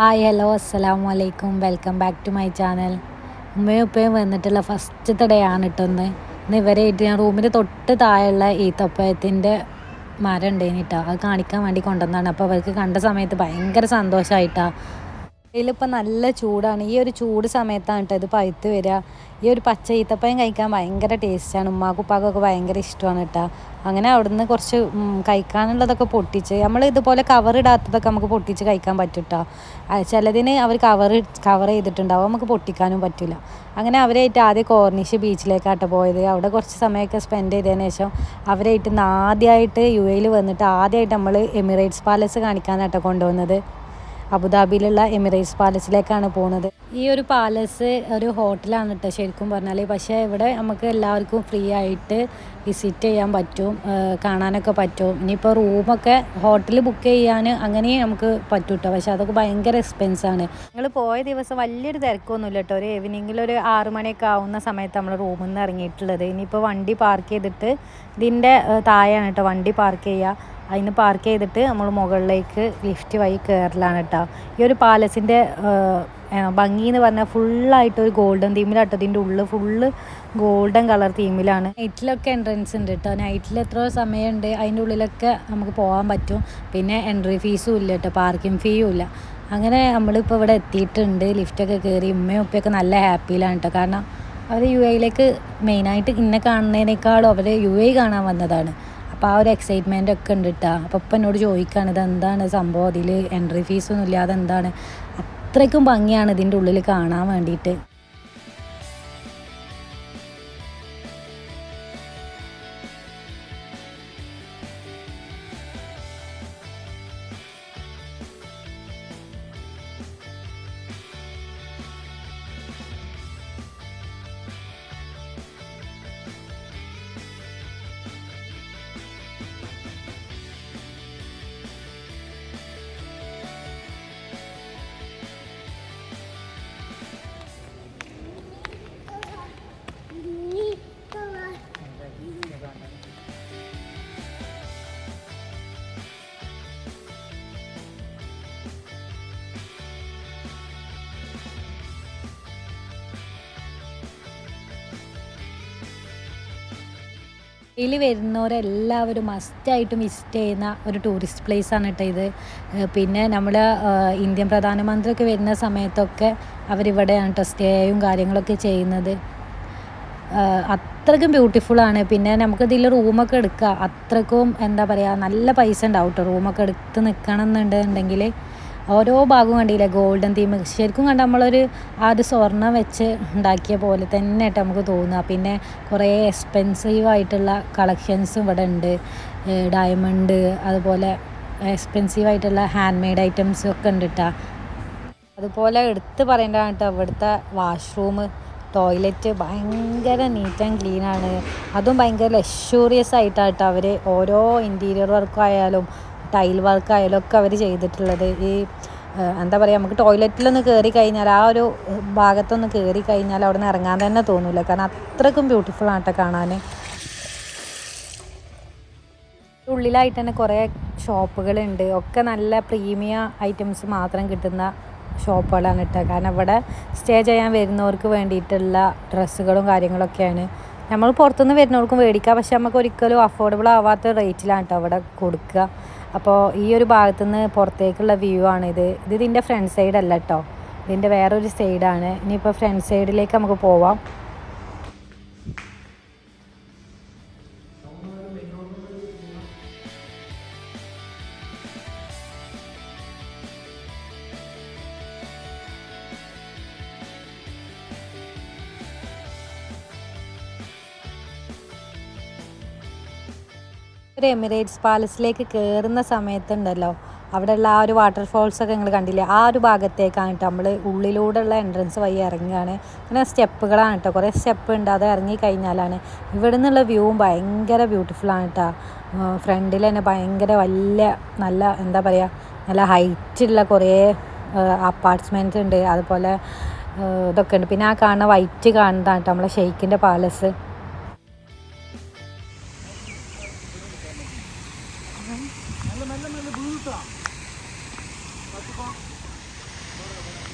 Hi hello അസ്സലാമു അലൈക്കും welcome back to my channel ഉമ്മയും ഉപ്പയും വന്നിട്ടുള്ള ഫസ്റ്റ് ഡേ ആണ് കേട്ടോ ഇന്ന്. ഇവരായിട്ട് ഞാൻ റൂമിന്റെ തൊട്ട് താഴെയുള്ള ഈത്തപ്പഴത്തിന്റെ മരം ഉണ്ടായിന് അത് കാണിക്കാൻ വേണ്ടി കൊണ്ടുവന്നതാണ്. അപ്പോൾ അവർക്ക് കണ്ട സമയത്ത് ഭയങ്കര സന്തോഷമായിട്ടാണ് ഇതിലിപ്പോൾ നല്ല ചൂടാണ്. ഈ ഒരു ചൂട് സമയത്താണ് കേട്ടോ ഇത് പഴുത്ത് വരിക ഈ ഒരു പച്ച ഈത്തപ്പഴം കഴിക്കാൻ ഭയങ്കര ടേസ്റ്റാണ് ഉമ്മാക്കുപ്പാക്കൊക്കെ ഭയങ്കര ഇഷ്ടമാണ് കേട്ടോ അങ്ങനെ അവിടുന്ന് കുറച്ച് കഴിക്കാനുള്ളതൊക്കെ പൊട്ടിച്ച് നമ്മൾ ഇതുപോലെ കവർ ഇടാത്തതൊക്കെ നമുക്ക് പൊട്ടിച്ച് കഴിക്കാൻ പറ്റും കേട്ടോ ചിലതിന് അവർ കവർ കവർ ചെയ്തിട്ടുണ്ടാവും. നമുക്ക് പൊട്ടിക്കാനും പറ്റില്ല അങ്ങനെ അവരായിട്ട് ആദ്യം കോർണിഷ് ബീച്ചിലേക്കാട്ടോ പോയത്. അവിടെ കുറച്ച് സമയമൊക്കെ സ്പെൻഡ് ചെയ്തതിന് ശേഷം അവരായിട്ട് ആദ്യമായിട്ട് യു എയിൽ വന്നിട്ട് ആദ്യമായിട്ട് നമ്മൾ എമിറേറ്റ്സ് പാലസ് കാണിക്കാനാട്ടോ കൊണ്ടുവന്നത്. അബുദാബിയിലുള്ള എമിറേറ്റ്സ് പാലസിലേക്കാണ് പോകുന്നത് ഈ ഒരു പാലസ് ഒരു ഹോട്ടലാണ് കേട്ടോ ശരിക്കും പറഞ്ഞാൽ പക്ഷേ ഇവിടെ നമുക്ക് എല്ലാവർക്കും ഫ്രീ ആയിട്ട് വിസിറ്റ് ചെയ്യാൻ പറ്റും കാണാനൊക്കെ പറ്റും. ഇനിയിപ്പോൾ റൂമൊക്കെ ഹോട്ടൽ ബുക്ക് ചെയ്യാൻ അങ്ങനെയും നമുക്ക് പറ്റും കേട്ടോ പക്ഷേ അതൊക്കെ ഭയങ്കര എക്സ്പെൻസാണ്. ഞങ്ങൾ പോയ ദിവസം വലിയൊരു തിരക്കൊന്നുമില്ല കേട്ടോ ഒരു ഈവനിങ്ങിൽ ഒരു ആറ് മണിയൊക്കെ ആവുന്ന സമയത്ത് നമ്മൾ റൂമിൽ നിന്ന് ഇറങ്ങിയിട്ടുള്ളത്. ഇനിയിപ്പോൾ വണ്ടി പാർക്ക് ചെയ്തിട്ട് ഇതിന്റെ തായാണ് താഴെയാണ് കേട്ടോ വണ്ടി പാർക്ക് ചെയ്യുക അതിന് പാർക്ക് ചെയ്തിട്ട് നമ്മൾ മുകളിലേക്ക് ലിഫ്റ്റ് വഴി കയറലാണ് കേട്ടോ ഈ ഒരു പാലസിന്റെ ഭംഗി എന്ന് പറഞ്ഞാൽ ഫുള്ളായിട്ട് ഒരു ഗോൾഡൻ തീമിലാട്ടോ ഇതിന്റെ ഉള്ളിൽ ഫുള്ള് ഗോൾഡൻ കളർ തീമിലാണ് നൈറ്റിലൊക്കെ എൻട്രൻസ് ഉണ്ട് കേട്ടോ നൈറ്റിൽ എത്ര സമയമുണ്ട്. അതിന്റെ ഉള്ളിലൊക്കെ നമുക്ക് പോകാൻ പറ്റും. പിന്നെ എൻട്രി ഫീസും ഇല്ല കേട്ടോ പാർക്കിംഗ് ഫീയും ഇല്ല. അങ്ങനെ നമ്മളിപ്പോൾ ഇവിടെ എത്തിയിട്ടുണ്ട്. ലിഫ്റ്റൊക്കെ കയറി ഉമ്മയും ഉപ്പയൊക്കെ നല്ല ഹാപ്പിയിലാണ് കേട്ടോ കാരണം അവർ യു എയിലേക്ക് മെയിനായിട്ട് ഇന്നെ കാണുന്നതിനേക്കാളും അവർ യു എ കാണാൻ വന്നതാണ്. അപ്പോൾ ആ ഒരു എക്സൈറ്റ്മെന്റ് ഒക്കെ ഉണ്ട് കേട്ടോ അപ്പോൾ ഇപ്പം എന്നോട് ചോദിക്കുകയാണ് ഇത് എന്താണ് സംഭവം അതിൽ എൻട്രി ഫീസൊന്നും ഇല്ലാതെ എന്താണ്? അത്രയ്ക്കും ഭംഗിയാണ് ഇതിന്റെ ഉള്ളിൽ കാണാൻ വേണ്ടിയിട്ട് ഇതിൽ വരുന്നവരെല്ലാവരും മസ്റ്റായിട്ടും വിസിറ്റ് ചെയ്യുന്ന ഒരു ടൂറിസ്റ്റ് പ്ലേസ് ആണ് കേട്ടോ ഇത്. പിന്നെ നമ്മൾ ഇന്ത്യൻ പ്രധാനമന്ത്രിയൊക്കെ വരുന്ന സമയത്തൊക്കെ അവരിവിടെയാണ് കേട്ടോ സ്റ്റേയും കാര്യങ്ങളൊക്കെ ചെയ്യുന്നത്. അത്രയ്ക്കും ബ്യൂട്ടിഫുൾ ആണ്. പിന്നെ നമുക്ക് ഇതിൽ റൂമൊക്കെ എടുക്കുക അത്രക്കും എന്താ പറയുക നല്ല പൈസ ഉണ്ടാവും കേട്ടോ റൂമൊക്കെ എടുത്ത് നിൽക്കണം എന്നുണ്ടെങ്കിൽ ഓരോ ഭാഗവും കണ്ടില്ലേ? ഗോൾഡൻ തീം ശരിക്കും കണ്ട നമ്മളൊരു ആ ഒരു സ്വർണം വെച്ച് ഉണ്ടാക്കിയ പോലെ തന്നെ ആയിട്ട് നമുക്ക് തോന്നുക. പിന്നെ കുറേ എക്സ്പെൻസീവ് ആയിട്ടുള്ള കളക്ഷൻസും ഇവിടെ ഉണ്ട്. ഡയമണ്ട് അതുപോലെ എക്സ്പെൻസീവ് ആയിട്ടുള്ള ഹാൻഡ് മെയ്ഡ് ഐറ്റംസും ഒക്കെ ഉണ്ട് കേട്ടോ അതുപോലെ എടുത്ത് പറയേണ്ടതാണ് കേട്ടോ ഇവിടുത്തെ വാഷ്റൂം ടോയ്ലറ്റ് ഭയങ്കര നീറ്റ് ആൻഡ് ക്ലീനാണ് അതും ഭയങ്കര ലക്ഷൂറിയസ് ആയിട്ടാണ് കേട്ടോ അവർ ഓരോ ഇന്റീരിയർ വർക്കായാലും ടൈൽ വർക്കായാലും ഒക്കെ അവർ ചെയ്തിട്ടുള്ളത്. ഈ എന്താ പറയുക നമുക്ക് ടോയ്ലറ്റിലൊന്ന് കയറി കഴിഞ്ഞാൽ ആ ഒരു ഭാഗത്തൊന്ന് കയറി കഴിഞ്ഞാൽ അവിടെ നിന്ന് ഇറങ്ങാൻ തന്നെ തോന്നില്ല കാരണം അത്രക്കും ബ്യൂട്ടിഫുൾ ആട്ടെ കാണാൻ. ഉള്ളിലായിട്ട് തന്നെ കുറേ ഷോപ്പുകളുണ്ട്. ഒക്കെ നല്ല പ്രീമിയ ഐറ്റംസ് മാത്രം കിട്ടുന്ന ഷോപ്പുകളാണ് കേട്ടോ. കാരണം ഇവിടെ സ്റ്റേ ചെയ്യാൻ വരുന്നവർക്ക് വേണ്ടിയിട്ടുള്ള ഡ്രസ്സുകളും കാര്യങ്ങളൊക്കെയാണ്. നമ്മൾ പുറത്തുനിന്ന് വരുന്നവർക്കും മേടിക്കാം. പക്ഷെ നമുക്ക് ഒരിക്കലും അഫോർഡബിൾ ആവാത്ത റേറ്റിലാണ് കേട്ടോ അവിടെ കൊടുക്കുക. അപ്പോൾ ഈ ഒരു ഭാഗത്തു നിന്ന് പുറത്തേക്കുള്ള വ്യൂ ആണിത് ഇത്. ഇതിന്റെ ഫ്രണ്ട് സൈഡ് അല്ല കേട്ടോ ഇതിന്റെ വേറൊരു സൈഡാണ് ഇനിയിപ്പോൾ ഫ്രണ്ട് സൈഡിലേക്ക് നമുക്ക് പോവാം. ഒരു എമിറേറ്റ്സ് പാലസിലേക്ക് കയറുന്ന സമയത്തുണ്ടല്ലോ. അവിടെയുള്ള ആ ഒരു വാട്ടർഫോൾസ് ഒക്കെ നിങ്ങൾ കണ്ടില്ലേ? ആ ഒരു ഭാഗത്തേക്കാണ് കേട്ടോ നമ്മൾ ഉള്ളിലൂടെയുള്ള എൻട്രൻസ് വഴി ഇറങ്ങുകയാണ്. അങ്ങനെ സ്റ്റെപ്പുകളാണ് കേട്ടോ കുറേ സ്റ്റെപ്പ് ഉണ്ട്. അത് ഇറങ്ങി കഴിഞ്ഞാലാണ് ഇവിടെ നിന്നുള്ള വ്യൂവും ഭയങ്കര ആണ് കേട്ടോ ഫ്രണ്ടിൽ തന്നെ ഭയങ്കര വലിയ നല്ല എന്താ പറയുക നല്ല ഹൈറ്റുള്ള കുറേ അപ്പാർട്ട്മെന്റ്സ് ഉണ്ട്. അതുപോലെ ഇതൊക്കെ ഉണ്ട്. പിന്നെ ആ കാണുന്ന വൈറ്റ് കാണുന്നതാണ് കേട്ടോ നമ്മളെ ഷെയ്ക്കിന്റെ പാലസ് パソコン。